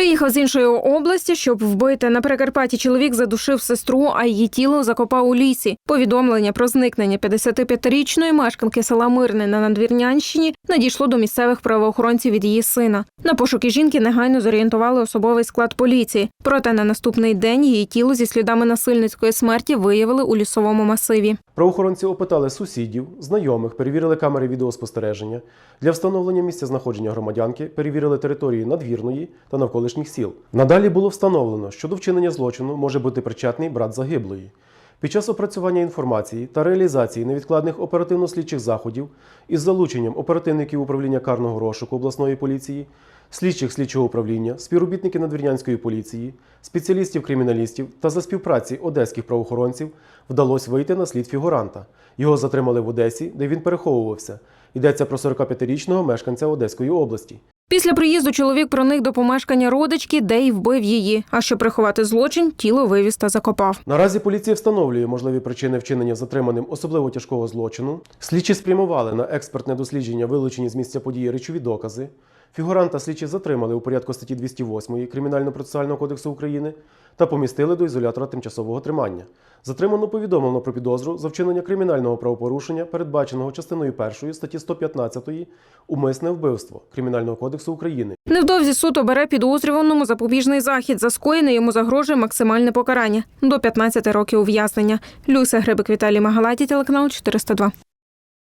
Приїхав з іншої області, щоб вбити. На Прикарпатті чоловік задушив сестру, а її тіло закопав у лісі. Повідомлення про зникнення 55-річної мешканки села Мирне на Надвірнянщині надійшло до місцевих правоохоронців від її сина. На пошуки жінки негайно зорієнтували особовий склад поліції. Проте на наступний день її тіло зі слідами насильницької смерті виявили у лісовому масиві. Правоохоронці опитали сусідів, знайомих, перевірили камери відеоспостереження. Для встановлення місця знаходження громадянки перевірили території надвірної та навколишніх сіл. Надалі було встановлено, що до вчинення злочину може бути причетний брат загиблої. Під час опрацювання інформації та реалізації невідкладних оперативно-слідчих заходів із залученням оперативників управління карного розшуку обласної поліції, слідчих слідчого управління, співробітників надвірнянської поліції, спеціалістів-криміналістів та за співпраці одеських правоохоронців вдалося вийти на слід фігуранта. Його затримали в Одесі, де він переховувався. Йдеться про 45-річного мешканця Одеської області. Після приїзду чоловік проник до помешкання родички, де й вбив її. А щоб приховати злочин, тіло вивіз та закопав. Наразі поліція встановлює можливі причини вчинення затриманим особливо тяжкого злочину. Слідчі спрямували на експертне дослідження вилучені з місця події речові докази. Фігуранта слідчі затримали у порядку статті 208 Кримінально-процесуального кодексу України та помістили до ізолятора тимчасового тримання. Затримано повідомлено про підозру за вчинення кримінального правопорушення, передбаченого частиною 1 статті 115 умисне вбивство Кримінального кодексу України. Невдовзі суд обере підозрюваному запобіжний захід. За скоєне йому загрожує максимальне покарання до 15 років ув'язнення. Люся Грибик Віталій Магалаті, телеканал 402.